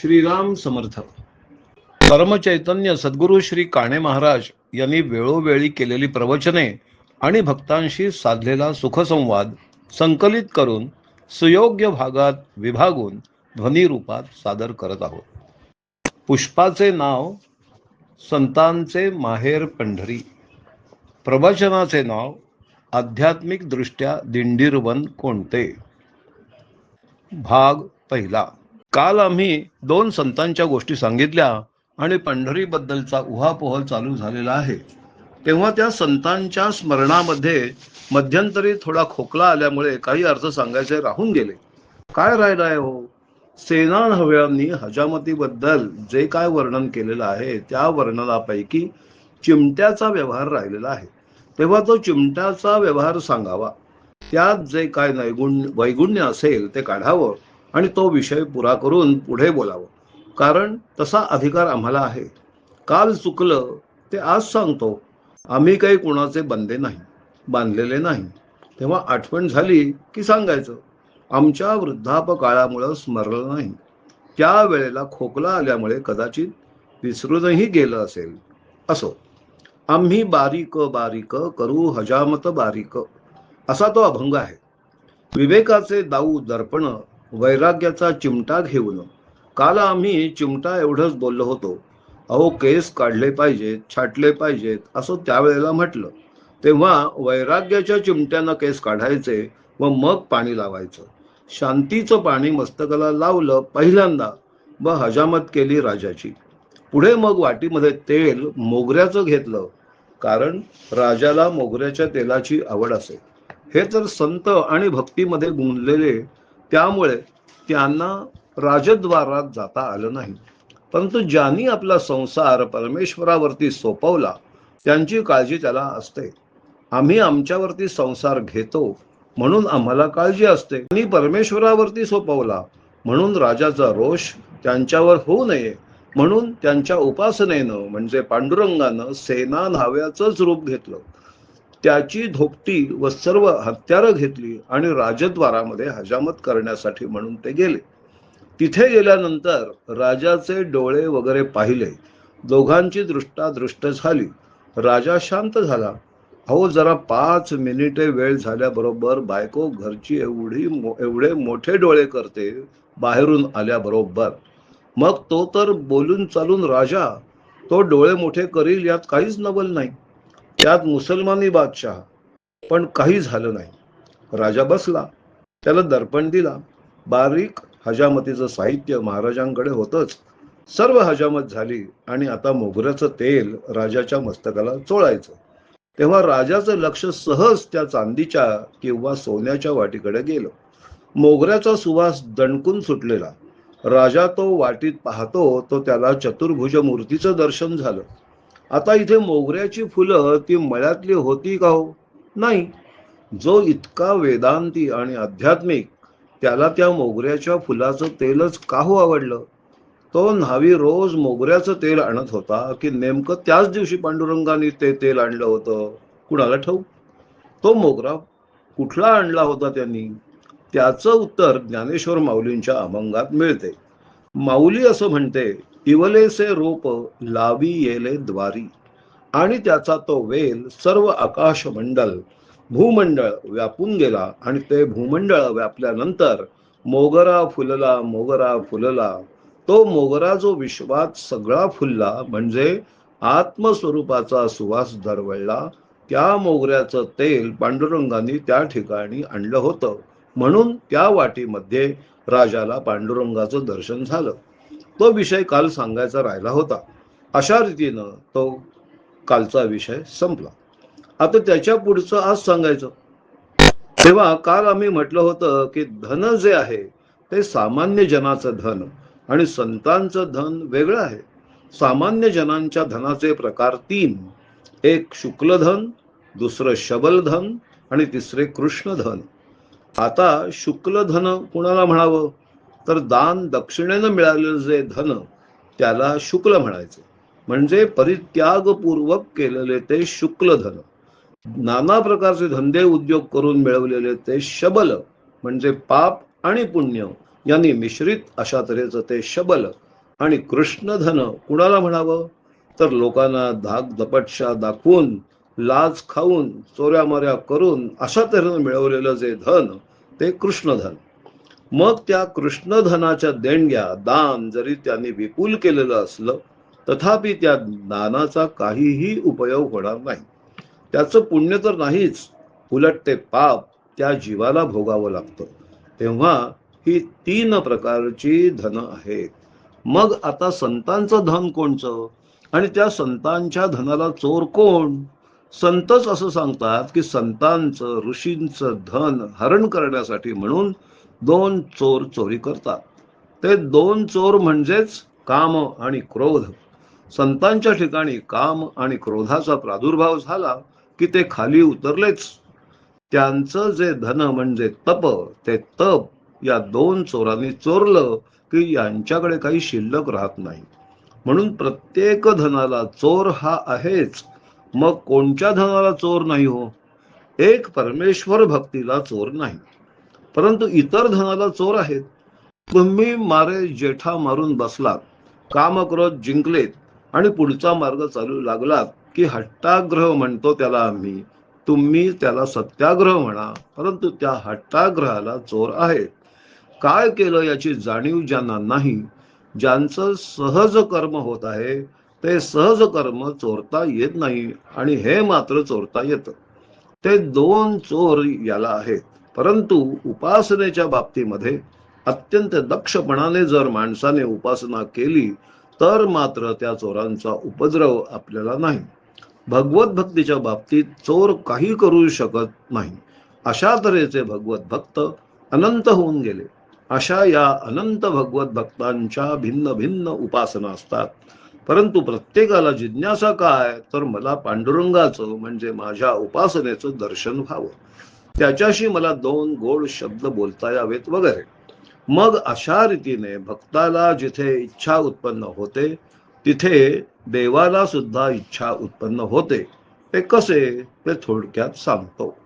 श्रीराम समर्थ. परमचैतन्य सद्गुरू श्री काणे महाराज यांनी वेळोवेळी केलेली प्रवचने आणि भक्तांशी साधलेला सुखसंवाद संकलित करून सुयोग्य भागात विभागून ध्वनी रूपात सादर करत आहोत. पुष्पाचे नाव संतांचे माहेर पंढरी. प्रवचनाचे नाव आध्यात्मिक दृष्ट्या दिंडीरवन कोणते? भाग पहिला. काल आम्ही दोन संतांच्या गोष्टी सांगितल्या आणि पंढरीबद्दलचा उहापोह चालू झालेला आहे. तेव्हा त्या संतांच्या स्मरणामध्ये मध्यंतरी थोडा खोकला आल्यामुळे काही अर्थ सांगायचे राहून गेले. काय राहिलं आहे हो? सेनान हव्यांनी हजामतीबद्दल जे काय वर्णन केलेलं आहे त्या वर्णनापैकी चिमट्याचा व्यवहार राहिलेला आहे. तेव्हा तो चिमट्याचा व्यवहार सांगावा. त्यात जे काय नैगुण वैगुण्य असेल ते काढावं. आणि तो विषय पुरा करून पुढे बोलावं. कारण तसा अधिकार आम्हाला आहे. काल चुकलं ते आज सांगतो. आम्ही काही कुणाचे बंदे नाही बांधलेले नाही. तेव्हा आठवण झाली की सांगायचं आमच्या वृद्धापकाळामुळं स्मरलं नाही. त्या वेळेला खोकला आल्यामुळे कदाचित विसरूनही गेलं असेल. असो आम्ही बारीक बारीक करू हजामत बारीक. असा तो अभंग आहे. विवेकाचे दाऊ दर्पण वैराग्याचा चिमटा घेऊन. काल आम्ही चिमटा एवढंच बोललो होतो. अहो केस काढले पाहिजेत छाटले पाहिजेत असं त्यावेळेला म्हटलं. तेव्हा वैराग्याच्या चिमट्यानं केस काढायचे व मग पाणी लावायचं. शांतीचं पाणी मस्तकाला लावलं पहिल्यांदा व हजामत केली राजाची. पुढे मग वाटीमध्ये तेल मोगऱ्याचं घेतलं. कारण राजाला मोगऱ्याच्या तेलाची आवड असे. हे तर संत आणि भक्तीमध्ये गुंतलेले त्यामुळे त्यांना राजद्वारात जाता आलं नाही. परंतु ज्यांनी आपला संसार परमेश्वरावरती सोपवला त्यांची काळजी त्याला असते. आम्ही आमच्यावरती संसार घेतो म्हणून आम्हाला काळजी असते. आणि परमेश्वरावरती सोपवला म्हणून राजाचा रोष त्यांच्यावर होऊ नये म्हणून त्यांच्या उपासनेनं म्हणजे पांडुरंगानं सेना न्हाव्याचंच रूप घेतलं. त्याची धोपटी व सर्व हत्यारं घेतली आणि राजद्वारामध्ये हजामत करण्यासाठी म्हणून ते गेले. तिथे गेल्यानंतर राजाचे डोळे वगैरे पाहिले. दोघांची दृष्टा दृष्ट झाली. राजा शांत झाला. अहो जरा पाच मिनिटे वेळ झाल्याबरोबर बायको घरची एवढी मो- एवढे मोठे डोळे करते बाहेरून आल्याबरोबर. मग तो तर बोलून चालून राजा. तो डोळे मोठे करील यात काहीच नवल नाही. त्यात मुसलमानी बादशाह. पण काही झालं नाही. राजा बसला. त्याला दर्पण दिला. बारीक हजामतीचं साहित्य महाराजांकडे होतच. सर्व हजामत झाली आणि आता मोगऱ्याचं तेल राजाच्या मस्तकाला चोळायचं. तेव्हा राजाचं लक्ष सहज त्या चांदीच्या किंवा सोन्याच्या वाटीकडे गेलं. मोगऱ्याचा सुवास दणकून सुटलेला. राजा तो वाटीत पाहतो तो त्याला चतुर्भुज मूर्तीचं दर्शन झालं. आता इथे मोगऱ्याची फुलं ती मळ्यातली होती का हो? नाही. जो इतका वेदांती आणि आध्यात्मिक त्याला त्या मोगऱ्याच्या फुलाचं तेलच का हो आवडलं? तो न्हावी रोज मोगऱ्याचं तेल आणत होता की नेमकं त्याच दिवशी पांडुरंगाने ते तेल आणलं होतं? कुणाला ठाऊक? तो मोगरा कुठला आणला होता त्यांनी? त्याचं उत्तर ज्ञानेश्वर माऊलींच्या अभंगात मिळते. माऊली असं म्हणते इवलेसे रोप लावी येले द्वारी. आणि त्याचा तो वेल सर्व आकाश मंडल भूमंडळ व्यापून गेला. आणि ते भूमंडळ व्यापल्यानंतर मोगरा फुलला मोगरा फुलला. तो मोगरा जो विश्वात सगळा फुलला म्हणजे आत्मस्वरूपाचा सुवास दरवळला त्या मोगऱ्याचं तेल पांडुरंगाने त्या ठिकाणी आणलं होतं. म्हणून त्या वाटीमध्ये राजाला पांडुरंगाचं दर्शन झालं. तो विषय काल सांगायचा राहिला होता. अशा रीतीनं तो कालचा विषय संपला. आता त्याच्या पुढचं आज सांगायचं. तेव्हा काल आम्ही म्हटलं होतं की धन जे आहे ते सामान्य जनाचं धन आणि संतांचं धन वेगळं आहे. सामान्य जनांच्या धनाचे प्रकार तीन. एक शुक्लधन दुसरं शबलधन आणि तिसरे कृष्णधन आता शुक्लधन कुणाला म्हणावं? तर दान दक्षिणेनं मिळालेलं जे धन त्याला शुक्ल म्हणायचे. म्हणजे परित्यागपूर्वक केलेले ते शुक्ल धन. नाना प्रकारचे धंदे उद्योग करून मिळवलेले ते शबल म्हणजे पाप आणि पुण्य यांनी मिश्रित अशा तऱ्हेचं ते शबल आणि कृष्ण धन कुणाला म्हणावं? तर लोकांना धाक दपटशा दाखवून लाज खाऊन चोऱ्या माऱ्या करून अशा तऱ्हेनं मिळवलेलं जे धन ते कृष्णधन मग त्या कृष्णधनाच्या देणग्या दान जरी त्यांनी विपुल केलेलं असलं तथापि त्या दानाचा काहीही उपयोग होणार नाही. त्याचं पुण्य तर नाहीच उलट ते पाप त्या जीवाला भोगावं लागतं. तेव्हा ही तीन प्रकारची धन आहेत. मग आता संतांचं धन कोणचं? आणि त्या संतांच्या धनाला चोर कोण? संतच असं सांगतात की संतांचं ऋषींचं धन हरण करण्यासाठी म्हणून दोन चोर चोरी करतात. ते दोन चोर म्हणजेच काम आणि क्रोध. संतांच्या ठिकाणी काम आणि क्रोधाचा प्रादुर्भाव झाला की ते खाली उतरलेच. त्यांचं जे धन म्हणजे तप ते तप या दोन चोरांनी चोरलं की यांच्याकडे काही शिल्लक राहत नाही. म्हणून प्रत्येक धनाला चोर हा आहेच. मग कोणत्या धनाला चोर नाही हो? एक परमेश्वर भक्तीला चोर नाही. परंतु इतर धनाला चोर आहेत. तुम्ही मारे जेठा मारून बसलात कामक्रोध जिंकलेत आणि पुढचा मार्ग चालू लागलात की हट्टाग्रह म्हणतो त्याला आम्ही. तुम्ही त्याला सत्याग्रह म्हणा परंतु त्या हट्टाग्रहाला चोर आहेत. काय केलं याची जाणीव ज्यांना नाही ज्यांचं सहज कर्म होत आहे ते सहज कर्म चोरता येत नाही आणि हे मात्र चोरता येतं. ते दोन चोर याला आहेत. परंतु उपासनेच्या बाबतीमध्ये अत्यंत दक्षपणाने जर माणसाने उपासना केली तर मात्र त्या चोरांचा उपद्रव आपल्याला नाही. भगवत भक्तीच्या बाबतीत चोर काही करू शकत नाही. अशा तऱ्हेचे भगवत भक्त अनंत होऊन गेले. अशा या अनंत भगवत भक्तांच्या भिन्न भिन्न उपासना असतात. परंतु प्रत्येकाला जिज्ञासा काय? तर मला पांडुरंगाचं म्हणजे माझ्या उपासनेचं दर्शन व्हावं. त्याच्याशी मला दोन गोड शब्द बोलता यावेत वगैरे. मग अशा रीतीने भक्ताला जिथे इच्छा उत्पन्न होते तिथे देवाला सुद्धा इच्छा उत्पन्न होते. ते कसे? ते थोडक्यात सांगतो.